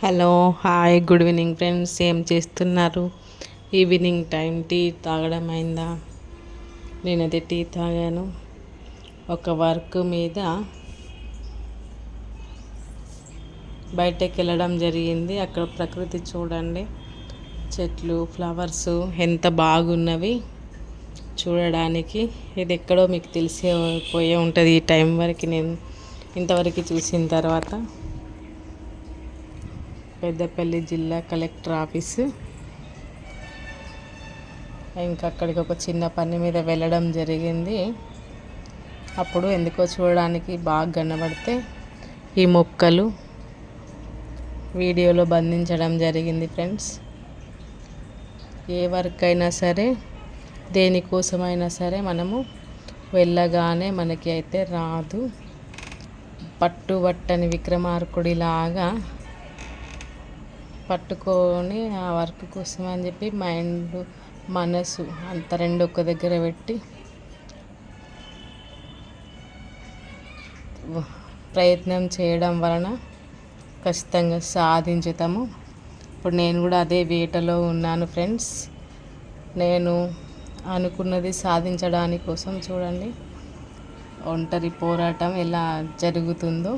Hello hi good evening friends. ఏం చేస్తున్నారు? Evening time tea తాగడం అయిందా? నేనైతే టీ తాగాను. ఒక వర్క్ మీద బయటకు వెళ్ళడం జరిగింది. అక్కడ ప్రకృతి చూడండి. చెట్లు ఫ్లవర్స్ ఎంత బాగున్నవి చూడడానికి. ఇది ఎక్కడో మీకు తెలిసే పోయే ఉంటుంది ఈ టైం వరకు. నేను ఇంతవరకు చూసిన తర్వాత పెద్దపల్లి జిల్లా కలెక్టర్ ఆఫీసు. ఇంకా అక్కడికి ఒక చిన్న పని మీద వెళ్ళడం జరిగింది. అప్పుడు ఎందుకో చూడడానికి బాగా కనబడితే ఈ మొక్కలు వీడియోలో బంధించడం జరిగింది ఫ్రెండ్స్. ఏ వర్క్ అయినా సరే దేనికోసమైనా సరే మనము వెళ్ళగానే మనకి అయితే రాదు. పట్టుబట్టని విక్రమార్కుడిలాగా పట్టుకొని ఆ వర్క్ కోసం అని చెప్పి మైండ్ మనసు అంత రెండు ఒక దగ్గర పెట్టి ప్రయత్నం చేయడం వలన ఖచ్చితంగా సాధించుతాము. ఇప్పుడు నేను కూడా అదే వేటలో ఉన్నాను ఫ్రెండ్స్. నేను అనుకున్నది సాధించడానికి కోసం చూడండి. ఒంటరి పోరాటం ఎలా జరుగుతుందో.